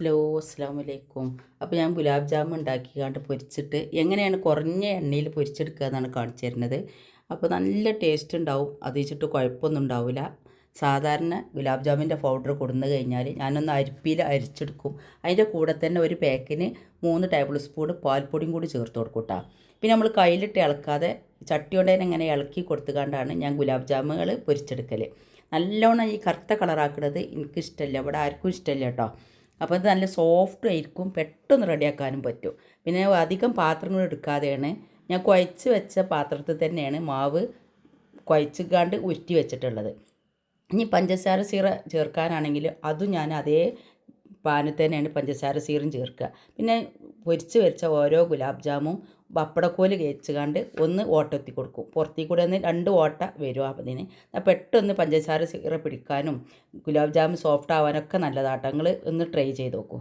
Hello അസ്സാം വലൈക്കും അപ്പോൾ ഞാൻ ഗുലാബ് ജാമുൻ കണ്ട് പൊരിച്ചിട്ട് എങ്ങനെയാണ് കുറഞ്ഞ എണ്ണയിൽ പൊരിച്ചെടുക്കുക എന്നാണ് കാണിച്ചു തരുന്നത്. അപ്പോൾ നല്ല ടേസ്റ്റ് ഉണ്ടാവും. അത് വെച്ചിട്ട് കുഴപ്പമൊന്നും ഉണ്ടാവില്ല. സാധാരണ ഗുലാബ് ജാമിന്റെ പൗഡർ കൊടുന്നു കഴിഞ്ഞാൽ ഞാനൊന്ന് അരിപ്പിയിൽ അരിച്ചെടുക്കും. അതിന്റെ കൂടെ തന്നെ ഒരു പാക്കിന് മൂന്ന് ടേബിൾ സ്പൂൺ പാൽപ്പൊടിയും കൂടി ചേർത്ത് കൊടുക്കൂട്ടാ പിന്നെ നമ്മൾ കയ്യിലിട്ട് ഇളക്കാതെ ചട്ടി കൊണ്ട് തന്നെ ഇങ്ങനെ ഇളക്കി കൊടുത്തുകൊണ്ടാണ് ഞാൻ ഗുലാബ് ജാമുകൾ പൊരിച്ചെടുക്കൽ നല്ലോണം ഈ കറുത്ത കളറാക്കുന്നത് എനിക്കിഷ്ടമല്ല ഇവിടെ ആർക്കും ഇഷ്ടമല്ല കേട്ടോ അപ്പോൾ ഇത് നല്ല സോഫ്റ്റ് ആയിരിക്കും. പെട്ടെന്ന് റെഡിയാക്കാനും പറ്റും. പിന്നെ അധികം പാത്രങ്ങൾ എടുക്കാതെയാണ് ഞാൻ കുഴച്ച് വെച്ച പാത്രത്തിൽ തന്നെയാണ് മാവ് കുഴച്ചിക്കാണ്ട് ഉരുട്ടി വെച്ചിട്ടുള്ളത്. ഇനി പഞ്ചസാര സീറ ചേർക്കാനാണെങ്കിൽ അതും ഞാൻ അതേ പാനിൽ തന്നെയാണ് പഞ്ചസാര സീറും ചേർക്കുക. പിന്നെ പൊരിച്ച് വെച്ച ഓരോ ഗുലാബ് ജാമും പപ്പടക്കോൽ കയച്ചുകാണ്ട് ഒന്ന് ഓട്ടത്തി കൊടുക്കും പുറത്തേക്ക് കൂടെ ഒന്ന് രണ്ട് ഓട്ട വരും അതിന് പെട്ടെന്ന് പഞ്ചസാര സീറ പിടിക്കാനും ഗുലാബ് ജാമുൻ സോഫ്റ്റ് ആവാനൊക്കെ നല്ലതാട്ടോ. നിങ്ങൾ ഒന്ന് ട്രൈ ചെയ്ത് നോക്കൂ.